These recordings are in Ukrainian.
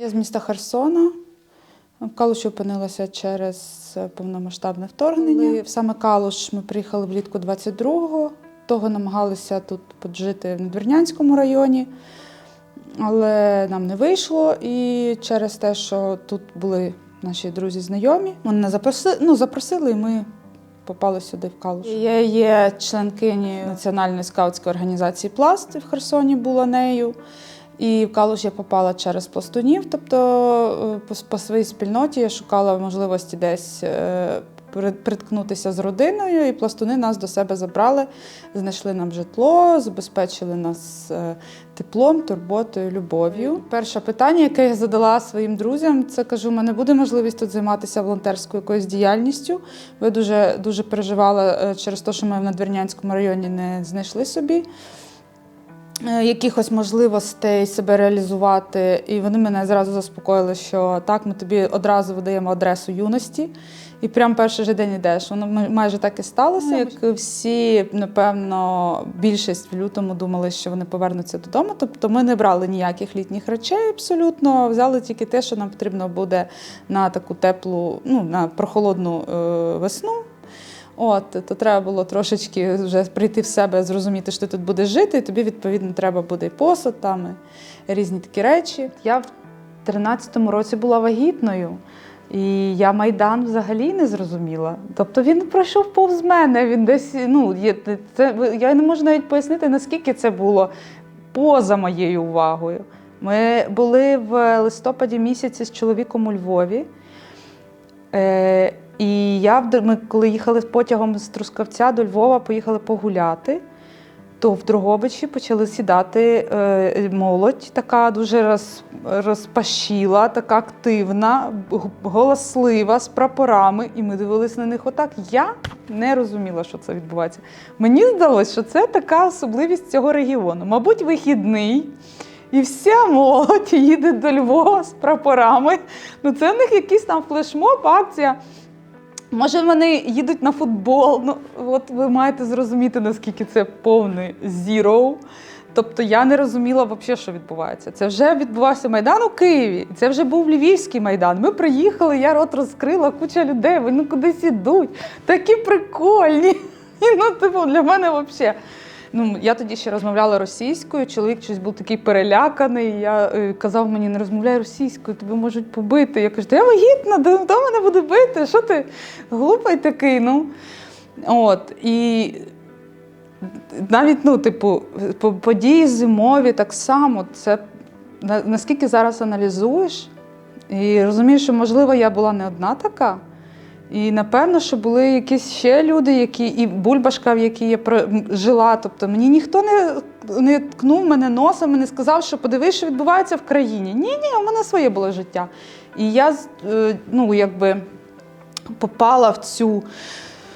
Я з міста Херсона. В Калуші опинилася через повномасштабне вторгнення. В саме Калуш ми приїхали влітку 22-го. Того намагалися тут поджити в Надвірнянському районі, але нам не вийшло. І через те, що тут були наші друзі знайомі, вони нас запросили, ну, запросили, і ми попали сюди в Калуш. Я є членкині Національної скаутської організації Пласт в Херсоні була нею. І в Калуш я попала через пластунів, тобто е, по, своїй спільноті я шукала можливості десь е, приткнутися з родиною, і пластуни нас до себе забрали, знайшли нам житло, забезпечили нас е, теплом, турботою, любов'ю. Перше питання, яке я задала своїм друзям, це кажу: у мене буде можливість тут займатися волонтерською якоюсь діяльністю. Ви дуже дуже переживали е, через те, що ми в Надвірнянському районі не знайшли собі якихось можливостей себе реалізувати. І вони мене зразу заспокоїли, що так, ми тобі одразу видаємо адресу юності. І прям перший же день йдеш. Воно май- майже так і сталося. Як всі, напевно, більшість в лютому думали, що вони повернуться додому. Тобто ми не брали ніяких літніх речей абсолютно. Взяли тільки те, що нам потрібно буде на таку теплу, ну на прохолодну е, весну. От, то треба було трошечки вже прийти в себе, зрозуміти, що ти тут будеш жити, і тобі, відповідно, треба буде і посуд, там, і різні такі речі. Я в 13-му році була вагітною, і я Майдан взагалі не зрозуміла. Тобто він пройшов повз мене, він десь, ну, є, це, я не можу навіть пояснити, наскільки це було поза моєю увагою. Ми були в листопаді місяці з чоловіком у Львові. Е, і я, ми коли їхали потягом з Трускавця до Львова, поїхали погуляти, то в Дрогобичі почали сідати е, молодь, така дуже роз, розпашіла, така активна, голослива, з прапорами. І ми дивилися на них отак. Я не розуміла, що це відбувається. Мені здалося, що це така особливість цього регіону. Мабуть, вихідний. І вся молодь їде до Львова з прапорами. Ну, це в них якийсь там флешмоб, акція. Може, вони їдуть на футбол. Ну, от ви маєте зрозуміти, наскільки це повний зіро. Тобто я не розуміла взагалі, що відбувається. Це вже відбувався Майдан у Києві. Це вже був Львівський майдан. Ми приїхали, я рот розкрила, куча людей, вони кудись ідуть. Такі прикольні. І ну, типу, для мене взагалі. Ну, я тоді ще розмовляла російською, чоловік щось був такий переляканий. Я е, казав мені, не розмовляй російською, тебе можуть побити. Я кажу, я вагітна, хто мене буде бити? Що ти глупий такий? Ну. От, і навіть, ну, типу, по- події зимові так само. Це наскільки зараз аналізуєш і розумієш, що можливо я була не одна така. І напевно, що були якісь ще люди, які і бульбашка, в якій я жила. Тобто мені ніхто не, не ткнув мене носом і не сказав, що подивись, що відбувається в країні. Ні, ні, у мене своє було життя. І я е, ну, якби попала в цю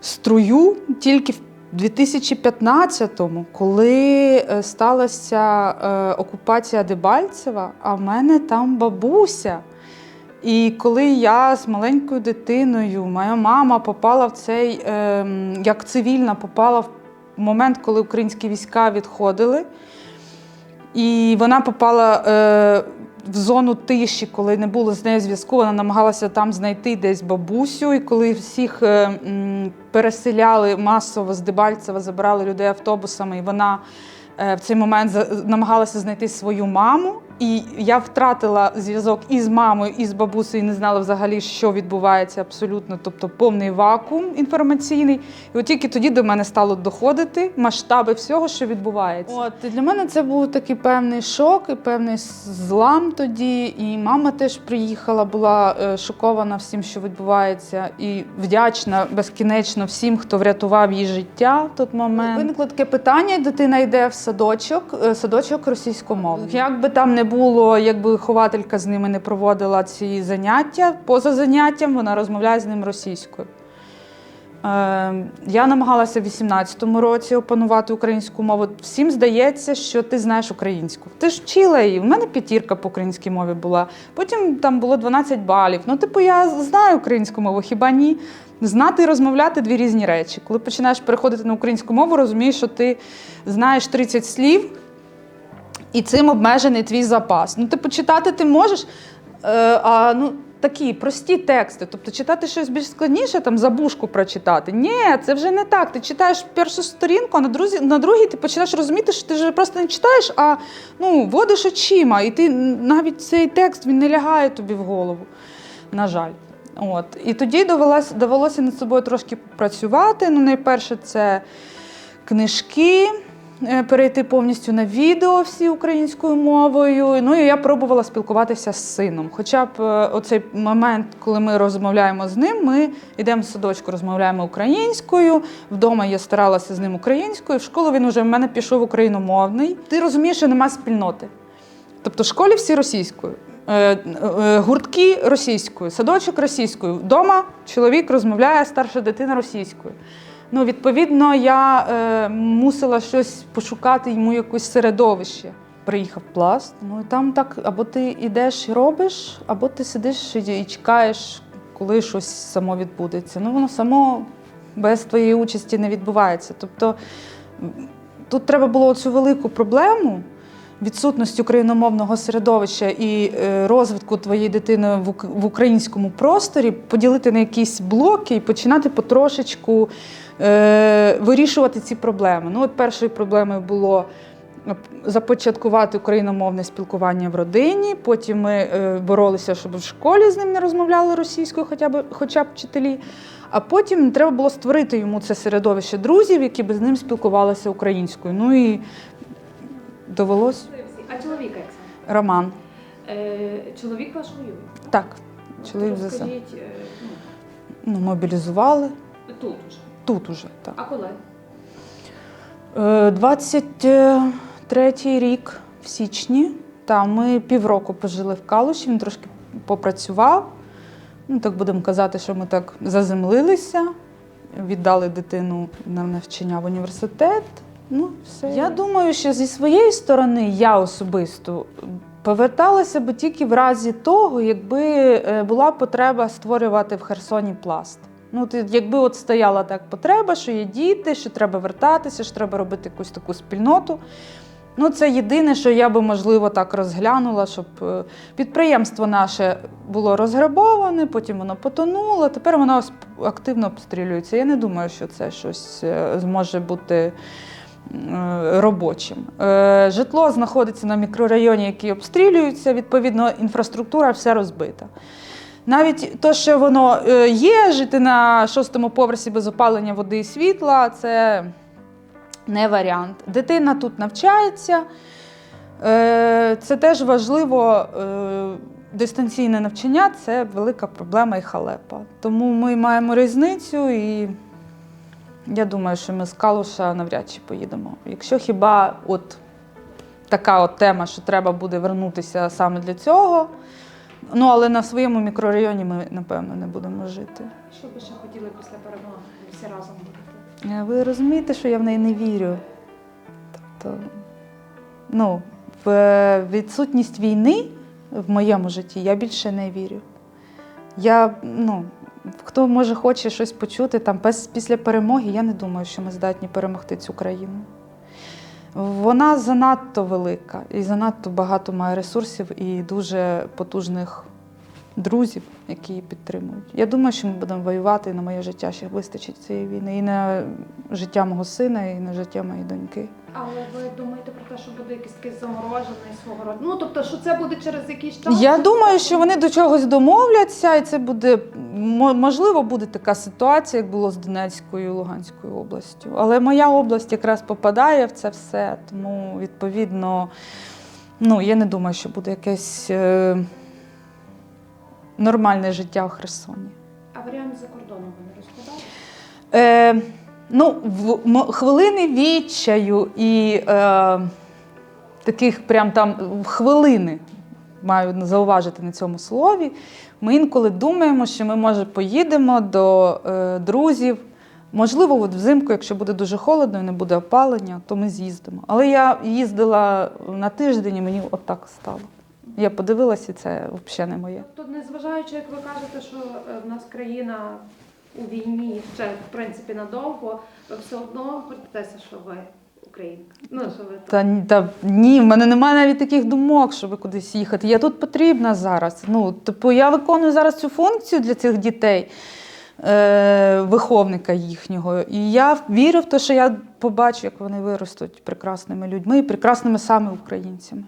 струю тільки в 2015-му, коли е, сталася е, окупація Дебальцева, а в мене там бабуся. І коли я з маленькою дитиною, моя мама попала в цей, ем, як цивільна, попала в момент, коли українські війська відходили, і вона попала е, в зону тиші, коли не було з нею зв'язку, вона намагалася там знайти десь бабусю. І коли всіх е, м, переселяли масово з Дебальцева, забирали людей автобусами, і вона е, в цей момент намагалася знайти свою маму. І я втратила зв'язок і з мамою, і з бабусею, і не знала взагалі, що відбувається абсолютно, тобто повний вакуум інформаційний. І от тільки тоді до мене стало доходити масштаби всього, що відбувається. От і для мене це був такий певний шок і певний злам тоді. І мама теж приїхала, була е, шокована всім, що відбувається, і вдячна безкінечно всім, хто врятував її життя в той момент. Виникло таке питання: дитина йде в садочок, е, садочок російськомовний. Як би там не було, якби вихователька з ними не проводила ці заняття, поза заняттям вона розмовляє з ним російською. Е, Я намагалася в 18-му році опанувати українську мову. Всім здається, що ти знаєш українську. Ти ж вчила її. У мене п'ятірка по українській мові була. Потім там було 12 балів. Ну, типу, я знаю українську мову, хіба ні? Знати і розмовляти дві різні речі. Коли починаєш переходити на українську мову, розумієш, що ти знаєш 30 слів, і цим обмежений твій запас. Ну, типу, читати ти можеш. Е, а ну, такі прості тексти. Тобто читати щось більш складніше, там забушку прочитати. Ні, це вже не так. Ти читаєш першу сторінку, а на, друзі, на другій ти починаєш розуміти, що ти вже просто не читаєш, а ну, водиш очима. І ти навіть цей текст він не лягає тобі в голову. На жаль. От. І тоді довелося, довелося над собою трошки працювати. Ну, найперше, це книжки, перейти повністю на відео всі українською мовою. Ну і я пробувала спілкуватися з сином. Хоча б е, оцей момент, коли ми розмовляємо з ним, ми йдемо в садочку, розмовляємо українською. Вдома я старалася з ним українською. В школу він вже в мене пішов україномовний. Ти розумієш, що нема спільноти. Тобто в школі всі російською. Е, е, Гуртки російською, садочок російською. Вдома чоловік розмовляє, старша дитина російською. Ну, відповідно, я е, мусила щось пошукати йому якесь середовище. Приїхав пласт. Ну і там так, або ти йдеш і робиш, або ти сидиш і, чекаєш, коли щось само відбудеться. Ну, воно само без твоєї участі не відбувається. Тобто тут треба було цю велику проблему відсутність україномовного середовища і е, розвитку твоєї дитини в українському просторі поділити на якісь блоки і починати потрошечку е, вирішувати ці проблеми. Ну, от першою проблемою було е, започаткувати україномовне спілкування в родині. Потім ми боролися, щоб в школі з ним не розмовляли російською, хоча б хоча б вчителі. А потім треба було створити йому це середовище друзів, які б з ним спілкувалися українською. Ну і довелось А чоловіка як саме? Роман. Е, чоловік ваш воює? Так, чоловік вже Розкажіть, е, ну, мобілізували ну, тут уже. тут уже. Так. А коли? Е, 23-й рік в січні. Та ми півроку пожили в Калуші, він трошки попрацював. Ну, так будемо казати, що ми так заземлилися, віддали дитину на навчання в університет. Ну, все. Я думаю, що зі своєї сторони я особисто поверталася би тільки в разі того, якби е, була потреба створювати в Херсоні пласт. Ну, якби от стояла так потреба, що є діти, що треба вертатися, що треба робити якусь таку спільноту. Ну, це єдине, що я би, можливо, так розглянула, щоб е, підприємство наше було розграбоване, потім воно потонуло, тепер воно активно обстрілюється. Я не думаю, що це щось е, зможе бути робочим. Е, Житло знаходиться на мікрорайоні, який обстрілюється, відповідно, інфраструктура вся розбита. Навіть те, що воно е, є, жити на шостому поверсі без опалення води і світла, це не варіант. Дитина тут навчається. Е, Це теж важливо. е, Дистанційне навчання це велика проблема і халепа. Тому ми маємо різницю, і я думаю, що ми з Калуша навряд чи поїдемо. Якщо хіба от така от тема, що треба буде вернутися саме для цього. Ну, але на своєму мікрорайоні ми, напевно, не будемо жити. Що ви ще хотіли після перемоги? Всі разом будете? Е, Ви розумієте, що я в неї не вірю. Тобто, ну, в е, відсутність війни в моєму житті я більше не вірю. Я, ну, хто може хоче щось почути там після перемоги, я не думаю, що ми здатні перемогти цю країну. Вона занадто велика і занадто багато має ресурсів і дуже потужних друзів, які її підтримують. Я думаю, що ми будемо воювати, і на моє життя ще вистачить цієї війни. І на життя мого сина, і на життя моєї доньки. Але ви думаєте про те, що буде якийсь такий заморожений свого роду? Ну, тобто, що це буде через якийсь час? Я думаю, що вони до чогось домовляться, і це буде можливо буде така ситуація, як було з Донецькою і Луганською областю. Але моя область якраз попадає в це все, тому відповідно, ну я не думаю, що буде якесь е, нормальне життя в Херсоні. А варіант за кордоном ви не розглядали? Е, ну, в м- хвилини відчаю і е, таких прям там хвилини маю зауважити на цьому слові. Ми інколи думаємо, що ми, може, поїдемо до е, друзів. Можливо, от взимку, якщо буде дуже холодно і не буде опалення, то ми з'їздимо. Але я їздила на тиждень і мені отак стало. Я подивилася, це взагалі не моє. Тобто, незважаючи, як ви кажете, що е, в нас країна у війні ще в принципі надовго, ви все одно гордитеся, що ви українка. Ну, що ви Та, та ні, в мене немає навіть таких думок, щоб кудись їхати. Я тут потрібна зараз. Ну, типу, я виконую зараз цю функцію для цих дітей, е, виховника їхнього. І я вірю в те, що я побачу, як вони виростуть прекрасними людьми і прекрасними саме українцями.